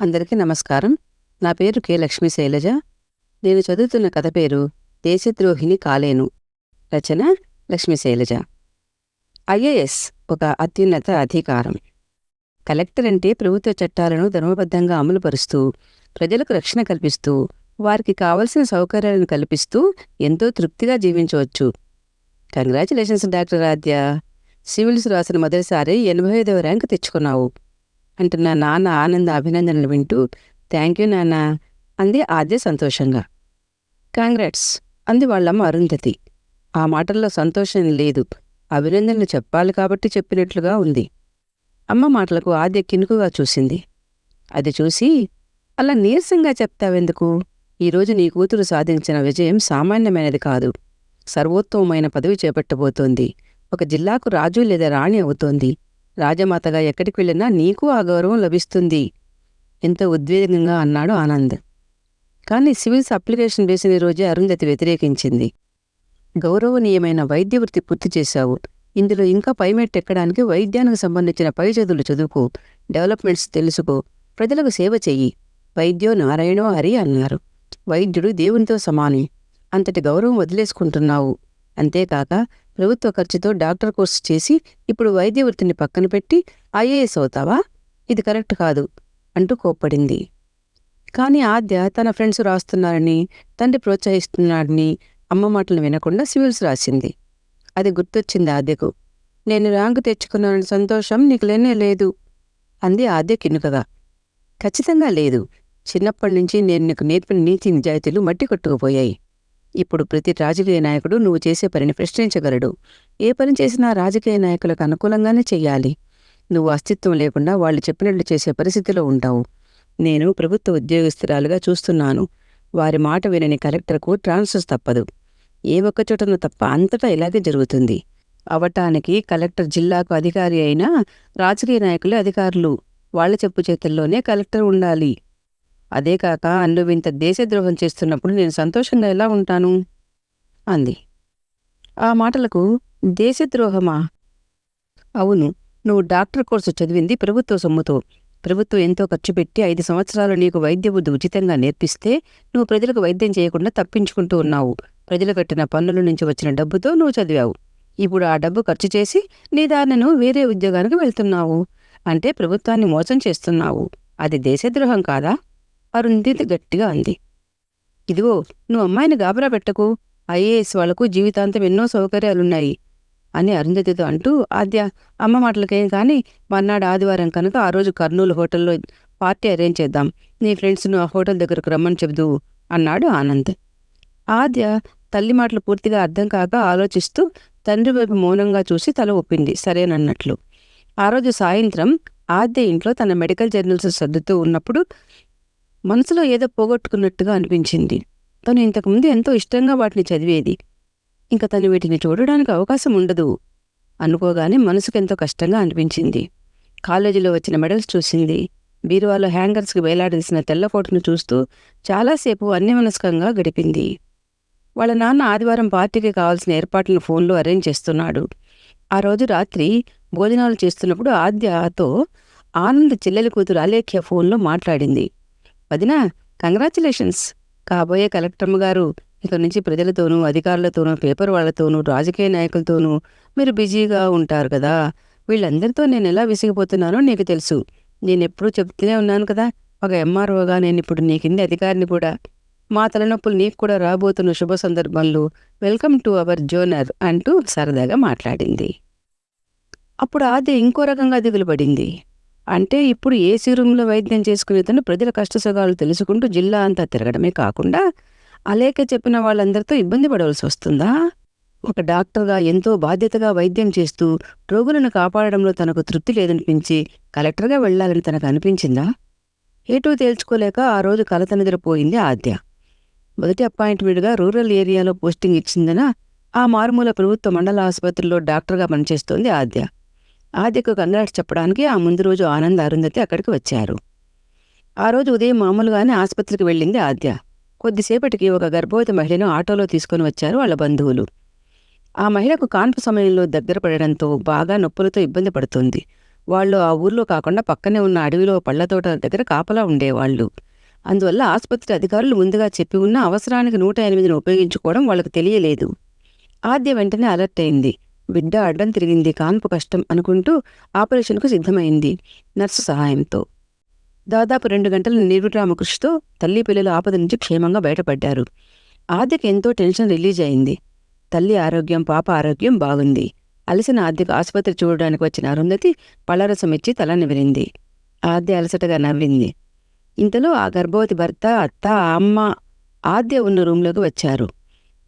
అందరికీ నమస్కారం. నా పేరు కె లక్ష్మీ శైలజ. నేను చదువుతున్న కథ పేరు దేశద్రోహిని కాలేను. రచన లక్ష్మీ శైలజ. ఐఏఎస్ ఒక అత్యున్నత అధికారం. కలెక్టర్ అంటే ప్రభుత్వ చట్టాలను ధర్మబద్ధంగా అమలుపరుస్తూ ప్రజలకు రక్షణ కల్పిస్తూ వారికి కావలసిన సౌకర్యాలను కల్పిస్తూ ఎంతో తృప్తిగా జీవించవచ్చు. Congratulations doctor Adya. సివిల్స్ రాసిన మొదటిసారి ఎనభై ఐదవ ర్యాంకు తెచ్చుకున్నావు. అంటున్న నాన్న ఆనంద అభినందనలు వింటూ థ్యాంక్ యూ నాన్న అంది ఆద్య సంతోషంగా. కాంగ్రాట్స్ అంది వాళ్ళమ్మ అరుంధతి. ఆ మాటల్లో సంతోషం లేదు. అభినందనలు చెప్పాలి కాబట్టి చెప్పినట్లుగా ఉంది. అమ్మ మాటలకు ఆద్య కినుకుగా చూసింది. అది చూసి అలా నీరసంగా చెప్తావెందుకు? ఈరోజు నీ కూతురు సాధించిన విజయం సామాన్యమైనది కాదు. సర్వోత్తమమైన పదవి చేపట్టబోతోంది. ఒక జిల్లాకు రాజు లేదా రాణి అవుతోంది. రాజమాతగా ఎక్కడికి వెళ్ళినా నీకు ఆ గౌరవం లభిస్తుంది. ఎంతో ఉద్వేగంగా అన్నాడు ఆనంద్. కానీ సివిల్స్ అప్లికేషన్ వేసిన రోజే అరుంధతి వ్యతిరేకించింది. గౌరవనీయమైన వైద్య వృత్తి పూర్తి చేశావు. ఇందులో ఇంకా పైమెట్ ఎక్కడానికి వైద్యానికి సంబంధించిన పై చదువులు చదువుకో డెవలప్మెంట్స్ తెలుసుకో ప్రజలకు సేవ చెయ్యి. వైద్యో నారాయణో హరి అన్నారు. వైద్యుడు దేవునితో సమాని. అంతటి గౌరవం వదిలేసుకుంటున్నావు. అంతేకాక ప్రభుత్వ ఖర్చుతో డాక్టర్ కోర్సు చేసి ఇప్పుడు వైద్య వృత్తిని పక్కన పెట్టి ఐఏఎస్ అవుతావా? ఇది కరెక్ట్ కాదు అంటూ కోప్పడింది. కాని ఆద్య తన ఫ్రెండ్స్ రాస్తున్నారని తండ్రి ప్రోత్సహిస్తున్నాడని అమ్మ మాటలు వినకుండా సివిల్స్ రాసింది. అది గుర్తొచ్చింది ఆద్యకు. నేను ర్యాంకు తెచ్చుకున్నానని సంతోషం నీకు లేనే లేదు అంది ఆద్య కినుకగా ఖచ్చితంగా లేదు. చిన్నప్పటి నుంచి నేను నీకు నేర్పిన నీతి నిజాయితీలు మట్టి కొట్టుకుపోయాయి. ఇప్పుడు ప్రతి రాజకీయ నాయకుడు నువ్వు చేసే పనిని ప్రశ్నించగలడు. ఏ పని చేసినా రాజకీయ నాయకులకు అనుకూలంగానే చెయ్యాలి నువ్వు అస్తిత్వం లేకుండా వాళ్ళు చెప్పినట్లు చేసే పరిస్థితిలో ఉంటావు. నేను ప్రభుత్వ ఉద్యోగస్తురాలుగా చూస్తున్నాను. వారి మాట వినని కలెక్టర్కు ట్రాన్స్ఫర్ తప్పదు. ఏ ఒక్క చోటను తప్ప అంతటా ఇలాగే జరుగుతుంది. అవటానికి కలెక్టర్ జిల్లాకు అధికారి అయినా రాజకీయ నాయకులే అధికారులు. వాళ్ళ చెప్పు చేతుల్లోనే కలెక్టర్ ఉండాలి. అదే కాక నువ్వు ఇంత దేశద్రోహం చేస్తున్నప్పుడు నేను సంతోషంగా ఎలా ఉంటాను? అంది. ఆ మాటలకు దేశద్రోహమా? అవును నువ్వు డాక్టర్ కోర్సు చదివింది ప్రభుత్వ సొమ్ముతో. ప్రభుత్వం ఎంతో ఖర్చు పెట్టి ఐదు సంవత్సరాలు నీకు వైద్య బుద్ధి ఉచితంగా నేర్పిస్తే నువ్వు ప్రజలకు వైద్యం చేయకుండా తప్పించుకుంటూ ఉన్నావు. ప్రజలు కట్టిన పన్నుల నుంచి వచ్చిన డబ్బుతో నువ్వు చదివావు. ఇప్పుడు ఆ డబ్బు ఖర్చు చేసి నీ దారిను వేరే ఉద్యోగానికి వెళ్తున్నావు. అంటే ప్రభుత్వాన్ని మోసం చేస్తున్నావు. అది దేశద్రోహం కాదా? అరుంధతి గట్టిగా అంది. ఇదిగో నువ్వు అమ్మాయిని గాబరా పెట్టకు. ఐఏఎస్ వాళ్ళకు జీవితాంతం ఎన్నో సౌకర్యాలున్నాయి అని అరుంధతితో అంటూ ఆద్య అమ్మ మాటలకేం కాని మర్నాడు ఆదివారం కనుక ఆ రోజు కర్నూలు హోటల్లో పార్టీ అరేంజ్ చేద్దాం. నీ ఫ్రెండ్స్ను ఆ హోటల్ దగ్గరకు రమ్మని చెబుదు అన్నాడు ఆనంద్. ఆద్య తల్లి మాటలు పూర్తిగా అర్థం కాక ఆలోచిస్తూ తండ్రి వైపు మౌనంగా చూసి తల ఒప్పింది సరేనన్నట్లు. ఆ రోజు సాయంత్రం ఆద్య ఇంట్లో తన మెడికల్ జర్నల్స్ సర్దుతూ ఉన్నప్పుడు మనసులో ఏదో పోగొట్టుకున్నట్టుగా అనిపించింది. తను ఇంతకుముందు ఎంతో ఇష్టంగా వాటిని చదివేది. ఇంక తను వీటిని చూడడానికి అవకాశం ఉండదు. అనుకోగానే మనసుకెంతో కష్టంగా అనిపించింది. కాలేజీలో వచ్చిన మెడల్స్ చూసింది. బీరువాలో హ్యాంగర్స్కి వేలాడదీసిన తెల్లకోటను చూస్తూ చాలాసేపు అన్యమనస్కంగా గడిపింది. వాళ్ళ నాన్న ఆదివారం పార్టీకి కావాల్సిన ఏర్పాట్లను ఫోన్లో అరేంజ్ చేస్తున్నాడు. ఆ రోజు రాత్రి భోజనాలు చేస్తున్నప్పుడు ఆద్యతో ఆనంద్ చెల్లెలి కూతురు అలేఖ్య ఫోన్లో మాట్లాడింది. వదినా కంగ్రాచులేషన్స్ కాబోయే కలెక్టర్మ గారు ఇక నుంచి ప్రజలతోనూ అధికారులతోనూ పేపర్ వాళ్ళతోనూ రాజకీయ నాయకులతోనూ మీరు బిజీగా ఉంటారు కదా. వీళ్ళందరితో నేను ఎలా విసిగిపోతున్నానో నీకు తెలుసు. నేనెప్పుడూ చెప్తూనే ఉన్నాను కదా ఒక ఎంఆర్ఓగా నేను ఇప్పుడు నీ కింది అధికారిని కూడా. మా తలనొప్పులు నీకు కూడా రాబోతున్న శుభ సందర్భంలో వెల్కమ్ టు అవర్ జోనర్ అంటూ సరదాగా మాట్లాడింది. అప్పుడు ఆది ఇంకో రకంగా దిగులుపడింది. అంటే ఇప్పుడు ఏసీ రూమ్లో వైద్యం చేసుకునే తను ప్రజల కష్టసుఖాలు తెలుసుకుంటూ జిల్లా అంతా తిరగడమే కాకుండా అలేక చెప్పిన వాళ్ళందరితో ఇబ్బంది పడవలసి వస్తుందా? ఒక డాక్టర్గా ఎంతో బాధ్యతగా వైద్యం చేస్తూ రోగులను కాపాడడంలో తనకు తృప్తి లేదనిపించి కలెక్టర్గా వెళ్ళాలని తనకు అనిపించిందా? ఏటూ తేల్చుకోలేక ఆ రోజు కలత నిద్రపోయింది ఆద్య. మొదటి అపాయింట్మెంట్గా రూరల్ ఏరియాలో పోస్టింగ్ ఇచ్చిందన ఆ మారుమూల ప్రభుత్వ మండల ఆసుపత్రిలో డాక్టర్గా పనిచేస్తోంది ఆద్య. ఆద్యకు కంగ్రాట్స్ చెప్పడానికి ఆ ముందు రోజు ఆనంద్ అరుంధతి అక్కడికి వచ్చారు. ఆ రోజు ఉదయం మామూలుగానే ఆసుపత్రికి వెళ్ళింది ఆద్య. కొద్దిసేపటికి ఒక గర్భవతి మహిళను ఆటోలో తీసుకుని వచ్చారు వాళ్ళ బంధువులు. ఆ మహిళకు కాన్పు సమయంలో దగ్గర పడడంతో బాగా నొప్పులతో ఇబ్బంది పడుతోంది. వాళ్ళు ఆ ఊర్లో కాకుండా పక్కనే ఉన్న అడవిలో పళ్ళతోట దగ్గర కాపలా ఉండేవాళ్ళు. అందువల్ల ఆసుపత్రి అధికారులు ముందుగా చెప్పి ఉన్న అవసరానికి నూట ఎనిమిదిని ఉపయోగించుకోవడం వాళ్ళకు తెలియలేదు. ఆద్య వెంటనే అలర్ట్ అయింది. బిడ్డ అడ్డం తిరిగింది. కాన్పు కష్టం అనుకుంటూ ఆపరేషన్కు సిద్ధమైంది. నర్సు సహాయంతో. దాదాపు రెండు గంటల నిర్విరామ కృషితో తల్లి పిల్లలు ఆపద నుంచి క్షేమంగా బయటపడ్డారు. ఆద్యకి ఎంతో టెన్షన్ రిలీజ్ అయింది. తల్లి ఆరోగ్యం పాప ఆరోగ్యం బాగుంది. అలసిన ఆద్యకు ఆసుపత్రి చూడడానికి వచ్చిన అరుంధతి పళ్ళరసం ఇచ్చి తల నివిరింది. ఆద్య అలసటగా నవ్వింది. ఇంతలో ఆ గర్భవతి భర్త అత్త అమ్మ ఆద్య ఉన్న రూంలోకి వచ్చారు.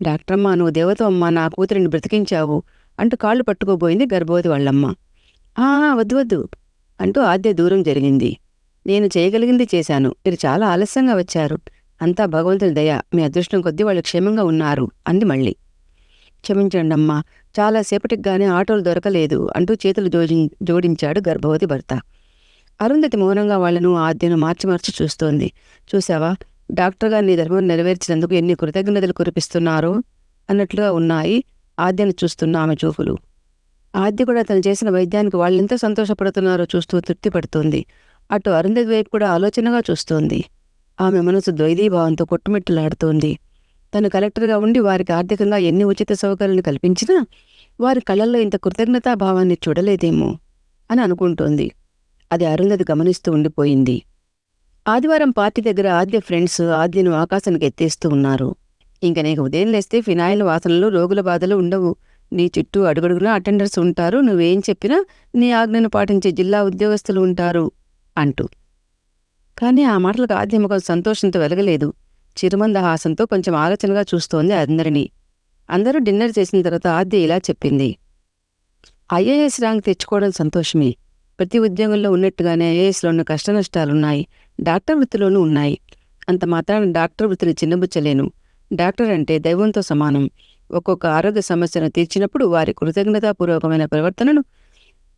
డాక్టరమ్మ నువ్వు దేవత అమ్మ నా కూతురిని బ్రతికించావు. అంటూ కాళ్ళు పట్టుకోబోయింది గర్భవతి వాళ్ళమ్మ. ఆ వద్దు వద్దు అంటూ ఆద్య దూరం జరిగింది. నేను చేయగలిగింది చేశాను. మీరు చాలా ఆలస్యంగా వచ్చారు. అంతా భగవంతుని దయ. మీ అదృష్టం కొద్దీ వాళ్ళు క్షేమంగా ఉన్నారు అంది మళ్ళీ. క్షమించండి అమ్మా. చాలాసేపటికి గానీ ఆటోలు దొరకలేదు అంటూ చేతులు జోడి జోడించాడు గర్భవతి భర్త. అరుంధతి మౌనంగా వాళ్ళను ఆద్యను మార్చి మార్చి చూస్తోంది. చూసావా డాక్టర్గా నీ ధర్మం నెరవేర్చినందుకు ఎన్ని కృతజ్ఞతలు కురిపిస్తున్నారో అన్నట్లుగా ఉన్నాయి ఆద్యను చూస్తున్న ఆమె చూపులు. ఆద్య కూడా తను చేసిన వైద్యానికి వాళ్ళు ఎంత సంతోషపడుతున్నారో చూస్తూ తృప్తిపడుతోంది అటు అరుంధతి వైపు కూడా ఆలోచనగా చూస్తోంది. ఆమె మనసు ద్వైదీభావంతో కొట్టుమిట్టలాడుతోంది. తను కలెక్టర్గా ఉండి వారికి ఆర్థికంగా ఎన్ని ఉచిత సౌకర్యాలను కల్పించినా వారి కళ్ళల్లో ఇంత కృతజ్ఞతాభావాన్ని చూడలేదేమో అని అనుకుంటోంది. అది అరుంధతి గమనిస్తూ ఉండిపోయింది. ఆదివారం పార్టీ దగ్గర ఆద్య ఫ్రెండ్స్ ఆద్యను ఆకాశానికి ఎత్తేస్తూ ఉన్నారు. ఇంక నీకు ఉదయం లేస్తే ఫినాయిల్ వాసనలు రోగుల బాధలు ఉండవు. నీ చుట్టూ అడుగడుగున అటెండర్స్ ఉంటారు. నువ్వేం చెప్పినా నీ ఆజ్ఞను పాటించే జిల్లా ఉద్యోగస్తులు ఉంటారు అంటూ. కానీ ఆ మాటలకు ఆద్య సంతోషంతో వెలగలేదు. చిరుమందహాసంతో కొంచెం ఆలోచనగా చూస్తోంది అందరినీ. అందరూ డిన్నర్ చేసిన తర్వాత ఆద్య ఇలా చెప్పింది. ఐఏఎస్ ర్యాంక్ తెచ్చుకోవడం సంతోషమే. ప్రతి ఉద్యోగంలో ఉన్నట్టుగానే ఐఏఎస్లోనూ కష్టనష్టాలున్నాయి. డాక్టర్ వృత్తిలోనూ ఉన్నాయి. అంత మాత్రాన డాక్టర్ వృత్తిని చిన్నబుచ్చలేను. డాక్టర్ అంటే దైవంతో సమానం. ఒక్కొక్క ఆరోగ్య సమస్యను తీర్చినప్పుడు వారి కృతజ్ఞతాపూర్వకమైన ప్రవర్తనను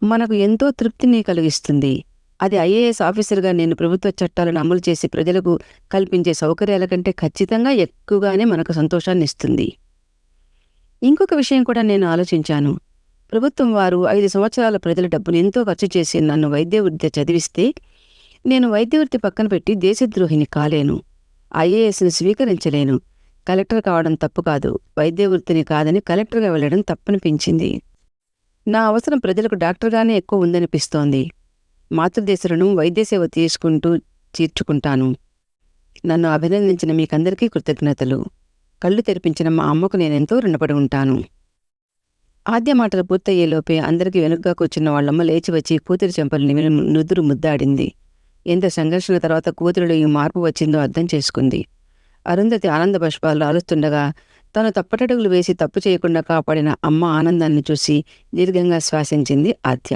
మనకు ఎంతో తృప్తిని కలిగిస్తుంది. అది ఐఏఎస్ ఆఫీసర్గా నేను ప్రభుత్వ చట్టాలను అమలు చేసి ప్రజలకు కల్పించే సౌకర్యాల కంటే ఖచ్చితంగా ఎక్కువగానే మనకు సంతోషాన్ని ఇస్తుంది. ఇంకొక విషయం కూడా నేను ఆలోచించాను. ప్రభుత్వం వారు ఐదు సంవత్సరాల ప్రజల డబ్బును ఎంతో ఖర్చు చేసి నన్ను వైద్య వృత్తి చదివిస్తే నేను వైద్య వృత్తి పక్కన పెట్టి దేశద్రోహిని కాలేను. ఐఏఎస్ని స్వీకరించలేను. కలెక్టర్ కావడం తప్పు కాదు. వైద్య వృత్తిని కాదని కలెక్టర్గా వెళ్ళడం తప్పనిపించింది. నా అవసరం ప్రజలకు డాక్టర్గానే ఎక్కువ ఉందనిపిస్తోంది. మాతృదేశ రుణం వైద్య సేవ తీసుకుంటూ తీర్చుకుంటాను నన్ను అభినందించిన మీకందరికీ కృతజ్ఞతలు. కళ్ళు తెరిపించిన మా అమ్మకు నేనెంతో రుణపడి ఉంటాను. ఆద్య మాటలు పూర్తయ్యేలోపే అందరికీ వెనుగ్గా కూర్చున్న వాళ్ళమ్మ లేచి వచ్చి కూతురి చెంపలు నుదురు ముద్దాడింది. ఎంత సంఘర్షణ తర్వాత కూతురులో ఈ మార్పు వచ్చిందో అర్థం చేసుకుంది. అరుంధతి ఆనంద పుష్పాలు రాలుస్తుండగా తను తప్పటడుగులు వేసి తప్పు చేయకుండా కాపాడిన అమ్మ ఆనందాన్ని చూసి దీర్ఘంగా శ్వాసించింది ఆద్య.